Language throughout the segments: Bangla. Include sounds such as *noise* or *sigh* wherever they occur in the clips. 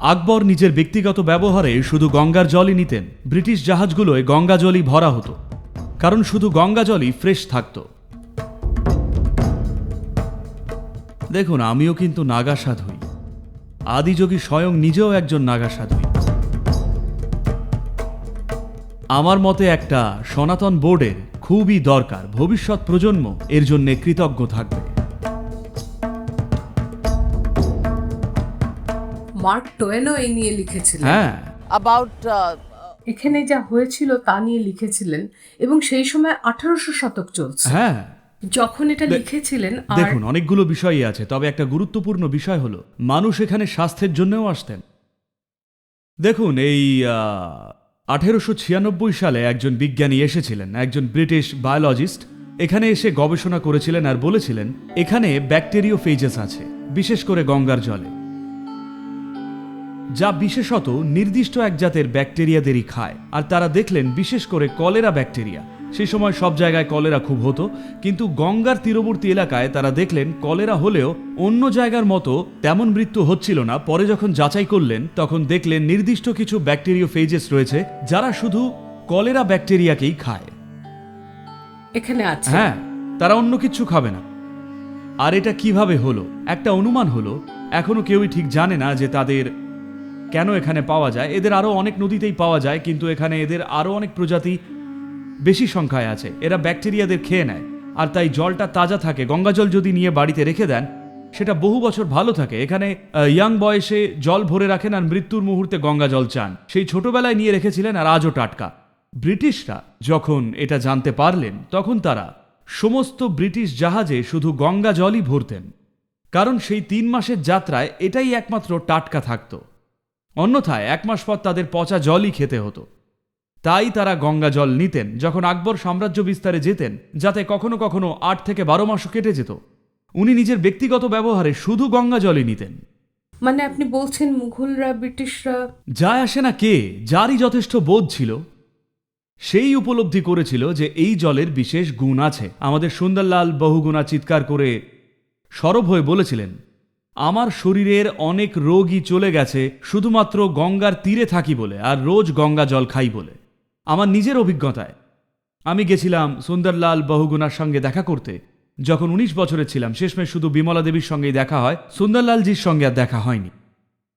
আকবর নিজের ব্যক্তিগত ব্যবহারে শুধু গঙ্গার জলই নিতেন। ব্রিটিশ জাহাজগুলোয় গঙ্গা জলই ভরা হতো, কারণ শুধু গঙ্গা জলই ফ্রেশ থাকতো। দেখুন, আমিও কিন্তু নাগা সাধুই আদিযোগী স্বয়ং নিজেও একজন নাগা সাধুই আমার মতে একটা সনাতন বোর্ডের খুবই দরকার। ভবিষ্যৎ প্রজন্ম এর জন্যে কৃতজ্ঞ থাকবে। মার্ক টোয়েনও এই নিয়ে লিখেছিলেন। হ্যাঁ। About uh, এখানে যা হয়েছিল তা নিয়ে লিখেছিলেন এবং সেই সময় আঠারোশো শতক চলছে। হ্যাঁ। যখন এটা লিখেছিলেন দেখুন অনেকগুলো বিষয়ই আছে তবে একটা গুরুত্বপূর্ণ বিষয় হলো মানুষ এখানে স্বাস্থ্যের জন্যও আসতেন। দেখুন এই আঠেরোশো ছিয়ানব্বই সালে একজন বিজ্ঞানী এসেছিলেন একজন ব্রিটিশ বায়োলজিস্ট। এখানে এসে গবেষণা করেছিলেন আর বলেছিলেন এখানে ব্যাকটেরিও ফেজেস আছে বিশেষ করে গঙ্গার জলে। যা বিশেষত নির্দিষ্ট এক জাতের ব্যাকটেরিয়াদেরই খায়। আর তারা দেখলেন বিশেষ করে কলেরা ব্যাকটেরিয়া। সে সময় সব জায়গায় কলেরা খুব হতো কিন্তু গঙ্গার তীরবর্তী এলাকায় তারা দেখলেন কলেরা হলেও অন্য জায়গার মতো তেমন মৃত্যু হচ্ছিল না। পরে যখন যাচাই করলেন তখন দেখলেন নির্দিষ্ট কিছু ব্যাকটেরিও ফেজেস রয়েছে যারা শুধু কলেরা ব্যাকটেরিয়াকেই খায়। এখানে আছে। হ্যাঁ তারা অন্য কিছু খাবে না। আর এটা কীভাবে হলো? একটা অনুমান হলো এখনও কেউই ঠিক জানে না যে তাদের কেন এখানে পাওয়া যায়? এদের আরও অনেক নদীতেই পাওয়া যায়, কিন্তু এখানে এদের আরও অনেক প্রজাতি বেশি সংখ্যায় আছে। এরা ব্যাকটেরিয়াদের খেয়ে নেয়, আর তাই জলটা তাজা থাকে। গঙ্গা জল যদি নিয়ে বাড়িতে রেখে দেন, সেটা বহু বছর ভালো থাকে। এখানে ইয়াং বয়সে জল ভরে রাখেন আর মৃত্যুর মুহূর্তে গঙ্গা জল চান। সেই ছোটবেলায় নিয়ে রেখেছিলেন আর আজও টাটকা। ব্রিটিশরা যখন এটা জানতে পারলেন, তখন তারা সমস্ত ব্রিটিশ জাহাজে শুধু গঙ্গা জলই ভরতেন। কারণ সেই তিন মাসের যাত্রায় এটাই একমাত্র টাটকা থাকতো। অন্যথায় এক মাস পর তাদের পচা জলই খেতে হতো। তাই তারা গঙ্গা জল নিতেন যখন আকবর সাম্রাজ্য বিস্তারে যেতেন যাতে কখনো কখনো আট থেকে বারো মাসও কেটে যেত। উনি নিজের ব্যক্তিগত ব্যবহারে শুধু গঙ্গা জলই নিতেন। মানে আপনি বলছেন মুঘলরা ব্রিটিশরা? যায় আসে না কে যারই যথেষ্ট বোধ ছিল সেই উপলব্ধি করেছিল যে এই জলের বিশেষ গুণ আছে। আমাদের সুন্দরলাল বহুগুণা চিৎকার করে সরব হয়ে বলেছিলেন আমার শরীরের অনেক রোগই চলে গেছে, শুধুমাত্র গঙ্গার তীরে থাকি বলে আর রোজ গঙ্গা জল খাই বলে। আমার নিজের অভিজ্ঞতায়। আমি গেছিলাম সুন্দরলাল বহুগুণার সঙ্গে দেখা করতে। যখন উনিশ বছরের ছিলাম, শেষমেশ শুধু বিমলা দেবীর সঙ্গেই দেখা হয়, সুন্দরলালজির সঙ্গে আর দেখা হয়নি।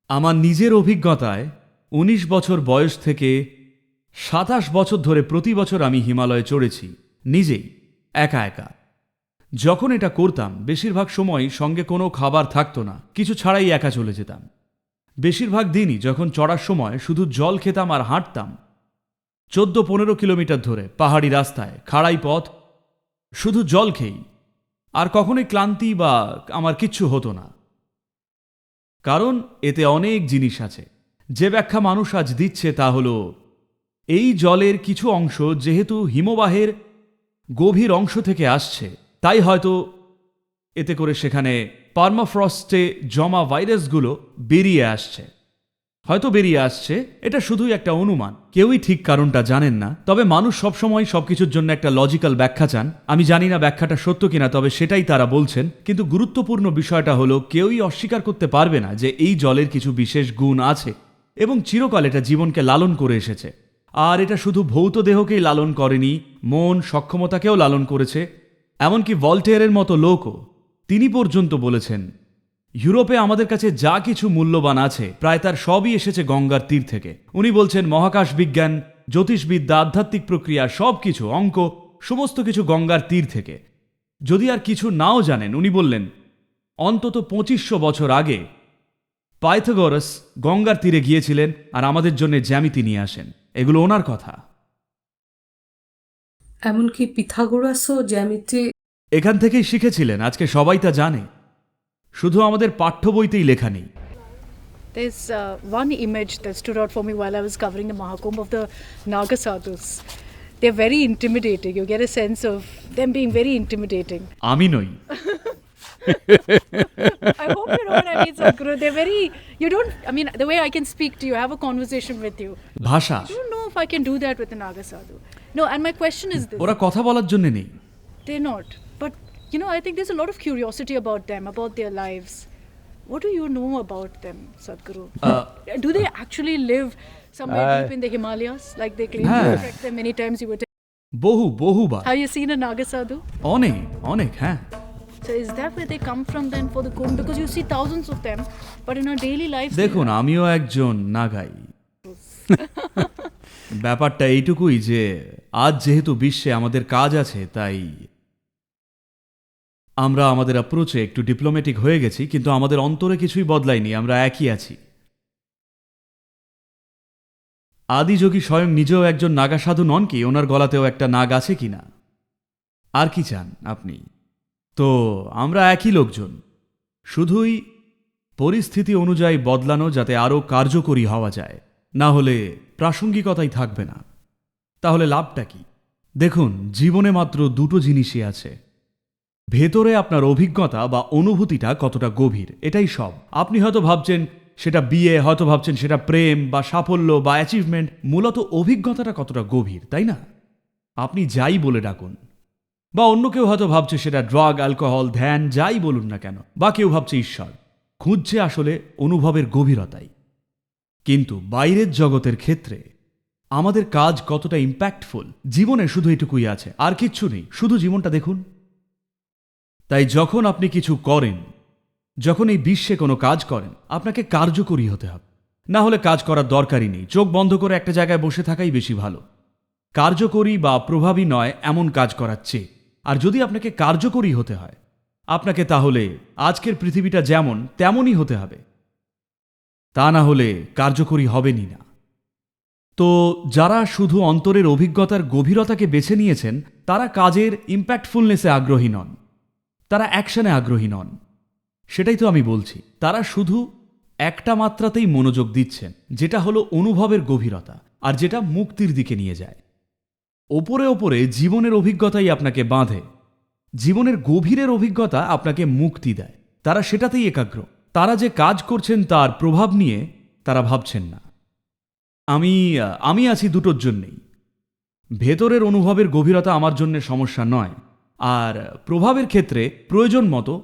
আমার নিজের অভিজ্ঞতায় উনিশ বছর বয়স থেকে সাতাশ বছর ধরে প্রতি বছর আমি হিমালয়ে চড়েছি, নিজেই, একা একা। যখন এটা করতাম, বেশিরভাগ সময় সঙ্গে কোনো খাবার থাকতো না, কিছু ছাড়াই একা চলে যেতাম। বেশিরভাগ দিনই যখন চড়ার সময় শুধু জল খেতাম আর হাঁটতাম। চোদ্দ পনেরো কিলোমিটার ধরে, পাহাড়ি রাস্তায়, খাড়াই পথ, শুধু জল খেয়েই। আর কখনোই ক্লান্তি বা আমার কিচ্ছু হতো না। কারণ এতে অনেক জিনিস আছে। যে ব্যাখ্যা মানুষ আজ দিচ্ছে তা হলো, এই জলের কিছু অংশ যেহেতু হিমবাহের গভীর অংশ থেকে আসছে তাই হয়তো এতে করে সেখানে পার্মাফ্রস্টে জমা ভাইরাসগুলো বেরিয়ে আসছে। হয়তো বেরিয়ে আসছে, এটা শুধুই একটা অনুমান। কেউই ঠিক কারণটা জানেন না। তবে মানুষ সবসময় সবকিছুর জন্য একটা লজিক্যাল ব্যাখ্যা চান। আমি জানি না ব্যাখ্যাটা সত্য কিনা, তবে সেটাই তারা বলছেন। কিন্তু গুরুত্বপূর্ণ বিষয়টা হলো, কেউই অস্বীকার করতে পারবে না যে এই জলের কিছু বিশেষ গুণ আছে এবং চিরকাল এটা জীবনকে লালন করে এসেছে। আর এটা শুধু ভৌত দেহকেই লালন করেনি, মন সক্ষমতাকেও লালন করেছে। এমনকি ভল্টেয়ারের মতো লোকও। তিনি পর্যন্ত বলেছেন, ইউরোপে আমাদের কাছে যা কিছু মূল্যবান আছে, প্রায় তার সবই এসেছে গঙ্গার তীর থেকে। উনি বলছেন, মহাকাশ বিজ্ঞান, জ্যোতিষবিদ্যা, আধ্যাত্মিক প্রক্রিয়া সব কিছু অঙ্ক, সমস্ত কিছু গঙ্গার তীর থেকে। যদি আর কিছু নাও জানেন, উনি বললেন, অন্তত পঁচিশশো বছর আগে পাইথাগোরাস গঙ্গার তীরে গিয়েছিলেন আর আমাদের জন্য জ্যামিতি নিয়ে আসেন। এগুলো ওনার কথা। এমনকি পিথাগোরাসও জ্যামিতি এখান থেকেই শিখেছিলেন আজকে সবাই তা জানে শুধু আমাদের পাঠ্য বইতেই লেখা নেই There's uh, one image that stood out for me while I was covering the Mahakumbh of the Naga sadhus. They're very intimidating. You get a sense of them being very intimidating. আমি নই I hope you know what I mean, Sadhguru. They're very, you don't, I mean, the way I can speak to you, have a conversation with you. ভাষা I don't know if I can do that with the Naga sadhu. No, and my question is this ওরা কথা বলার জন্য নেই they're not. But, you know, I think there's a lot of curiosity about them, about their lives. What do you know about them, Sadhguru? Uh, do they actually live somewhere I- deep in the Himalayas, like they claim? Ah. You trek them many times. You were. T- বহু বহুবার Have you seen a Naga sadhu? অনেক অনেক হ্যাঁ So is that where they come from then for the kumbh? Because you see thousands of them, but in our daily lives, they- দেখুন আমিও একজন নাগাই *laughs* ব্যাপারটা এইটুকুই যে আজ যেহেতু বিশ্বে আমাদের কাজ আছে, তাই আমরা আমাদের অ্যাপ্রোচে একটু ডিপ্লোম্যাটিক হয়ে গেছি, কিন্তু আমাদের অন্তরে কিছুই বদলায়নি, আমরা একই আছি। আদিযোগী স্বয়ং নিজেও একজন নাগা সাধু নন কি? ওনার গলাতেও একটা নাগ আছে কি না আর কি চান আপনি? তো আমরা একই লোকজন। শুধুই পরিস্থিতি অনুযায়ী বদলানো যাতে আরও কার্যকরী হওয়া যায়। না হলে প্রাসঙ্গিকতাই থাকবে না। তাহলে লাভটা কি? দেখুন, জীবনে মাত্র দুটো জিনিসই আছে। ভেতরে আপনার অভিজ্ঞতা বা অনুভূতিটা কতটা গভীর, এটাই সব। আপনি হয়তো ভাবছেন, সেটা বিয়ে, হয়তো ভাবছেন সেটা প্রেম বা সাফল্য বা অ্যাচিভমেন্ট মূলত অভিজ্ঞতাটা কতটা গভীর, তাই না? আপনি যাই বলে ডাকুন। বা অন্য কেউ হয়তো ভাবছে সেটা ড্রাগ অ্যালকোহল ধ্যান, যাই বলুন না কেন, বা কেউ ভাবছে ঈশ্বর। খুঁজছে আসলে অনুভবের গভীরতাই। কিন্তু বাইরের জগতের ক্ষেত্রে আমাদের কাজ কতটা ইম্প্যাক্টফুল জীবনে শুধু এটুকুই আছে, আর কিচ্ছু নেই। শুধু জীবনটা দেখুন। তাই যখন আপনি কিছু করেন, যখন এই বিশ্বে কোনো কাজ করেন, আপনাকে কার্যকরী হতে হবে। না হলে কাজ করার দরকারই নেই। চোখ বন্ধ করে একটা জায়গায় বসে থাকাই বেশি ভালো। কার্যকরী বা প্রভাবী নয়, এমন কাজ করার চেয়ে। আর যদি আপনাকে কার্যকরী হতে হয়, আপনাকে তাহলে আজকের পৃথিবীটা যেমন, তেমনই হতে হবে। তা না হলে কার্যকরী হবেনই না। তো যারা শুধু অন্তরের অভিজ্ঞতার গভীরতাকে বেছে নিয়েছেন, তারা কাজের ইম্প্যাক্টফুলনেসে আগ্রহী নন। তারা অ্যাকশনে আগ্রহী নন। সেটাই তো আমি বলছি। তারা শুধু একটা মাত্রাতেই মনোযোগ দিচ্ছেন, যেটা হলো অনুভবের গভীরতা, আর যেটা মুক্তির দিকে নিয়ে যায়। ওপরে ওপরে জীবনের অভিজ্ঞতাই আপনাকে বাঁধে। জীবনের গভীরের অভিজ্ঞতা আপনাকে মুক্তি দেয়। তারা সেটাতেই একাগ্র। তারা যে কাজ করছেন, তার প্রভাব নিয়ে তারা ভাবছেন না। আমি আমি আছি দুটোর জন্যেই ভেতরের অনুভবের গভীরতা আমার জন্য সমস্যা নয় আর প্রভাবের ক্ষেত্রে প্রয়োজন মতো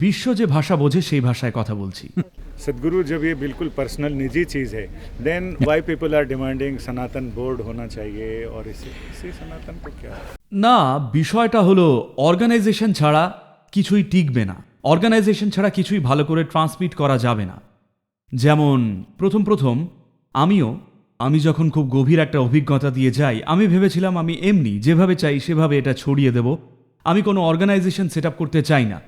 বিশ্ব যে ভাষা বোঝে সেই ভাষায় কথা বলছি सदगुरु जब ये बिल्कुल पर्सनल निजी चीज़ है then why people are demanding Sanatan board होना चाहिए और इसी इसी सनातन को क्या না বিষয়টা হলো অর্গানাইজেশন ছাড়া কিছুই টিকবে না অর্গানাইজেশন ছাড়া কিছুই ভালো করে ট্রান্সমিট করা যাবে না যেমন প্রথম প্রথম আমিও আমি যখন খুব গভীর একটা অভিজ্ঞতা দিয়ে যাই, আমি ভেবেছিলাম আমি এমনি, যেভাবে চাই সেভাবে এটা ছড়িয়ে দেব। আমি কোনো অর্গানাইজেশন সেট করতে চাই না।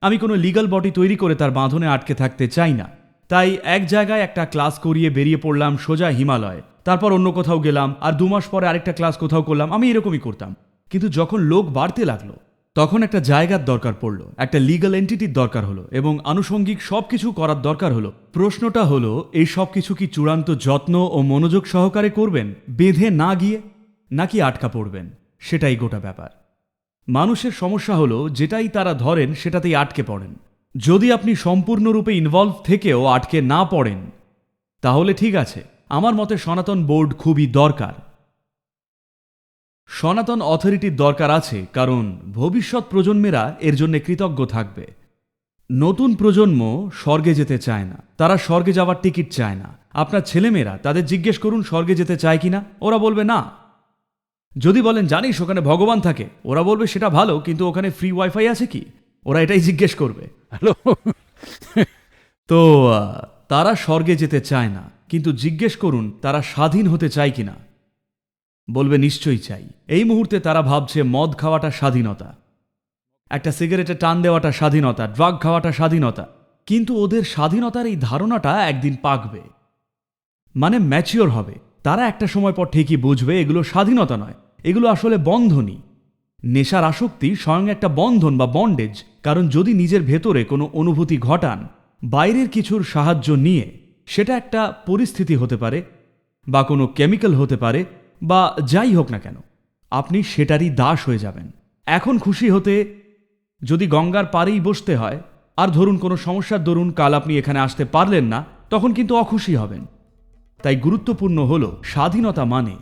আমি কোনো লিগাল বডি তৈরি করে তার বাঁধনে আটকে থাকতে চাই না। তাই এক জায়গায় একটা ক্লাস করিয়ে বেরিয়ে পড়লাম সোজা হিমালয়। তারপর অন্য কোথাও গেলাম, আর দু মাস পরে আরেকটা ক্লাস কোথাও করলাম, আমি এরকমই করতাম। কিন্তু যখন লোক বাড়তে লাগল তখন একটা জায়গার দরকার পড়ল, একটা লিগাল এন্টিটির দরকার হলো এবং আনুষঙ্গিক সব কিছু করার দরকার হলো। প্রশ্নটা হলো, এই সব কিছু কি চূড়ান্ত যত্ন ও মনোযোগ সহকারে করবেন, বেঁধে না গিয়ে, নাকি আটকা পড়বেন? সেটাই গোটা ব্যাপার। মানুষের সমস্যা হলো, যেটাই তারা ধরেন, সেটাতেই আটকে পড়েন। যদি আপনি সম্পূর্ণরূপে ইনভলভ থেকেও আটকে না পড়েন, তাহলে ঠিক আছে। আমার মতে সনাতন বোর্ড খুবই দরকার। সনাতন অথরিটির দরকার আছে কারণ ভবিষ্যৎ প্রজন্মেরা এর জন্য কৃতজ্ঞ থাকবে। নতুন প্রজন্ম স্বর্গে যেতে চায় না তারা স্বর্গে যাওয়ার টিকিট চায় না। আপনার ছেলেমেয়েরা তাদের জিজ্ঞেস করুন স্বর্গে যেতে চায় কিনা? ওরা বলবে না। যদি বলেন জানিস ওখানে ভগবান থাকে। ওরা বলবে সেটা ভালো কিন্তু ওখানে ফ্রি ওয়াইফাই আছে কি? ওরা এটাই জিজ্ঞেস করবে। হ্যালো? *laughs* তো তারা স্বর্গে যেতে চায় না কিন্তু জিজ্ঞেস করুন তারা স্বাধীন হতে চায় কিনা? বলবে, নিশ্চয়ই চাই। এই মুহূর্তে তারা ভাবছে, মদ খাওয়াটা স্বাধীনতা। একটা সিগারেটে টান দেওয়াটা স্বাধীনতা, ড্রাগ খাওয়াটা স্বাধীনতা। কিন্তু ওদের স্বাধীনতার এই ধারণাটা একদিন পাকবে। মানে ম্যাচিওর হবে। তারা একটা সময় পর ঠিকই বুঝবে, এগুলো স্বাধীনতা নয়। এগুলো আসলে বন্ধনই। নেশার আসক্তি স্বয়ং একটা বন্ধন বা বন্ডেজ। কারণ যদি নিজের ভেতরে কোনো অনুভূতি ঘটান, বাইরের কিছুর সাহায্য নিয়ে, সেটা একটা পরিস্থিতি হতে পারে বা কোনো কেমিক্যাল হতে পারে বা যাই হোক না কেন, আপনি সেটারই দাস হয়ে যাবেন। এখন খুশি হতে যদি গঙ্গার পাড়েই বসতে হয়, আর ধরুন কোনো সমস্যার দরুন কাল আপনি এখানে আসতে পারলেন না, তখন কিন্তু অখুশি হবেন। তাই গুরুত্বপূর্ণ হলো স্বাধীনতা মানে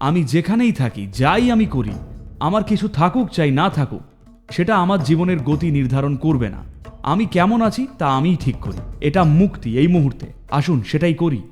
আমি যেখানেই থাকি, যাই আমি করি, আমার কিছু থাকুক চাই না থাকুক, সেটা আমার জীবনের গতি নির্ধারণ করবে না। আমি কেমন আছি তা আমিই ঠিক করি। এটা মুক্তি এই মুহূর্তে। আসুন, সেটাই করি।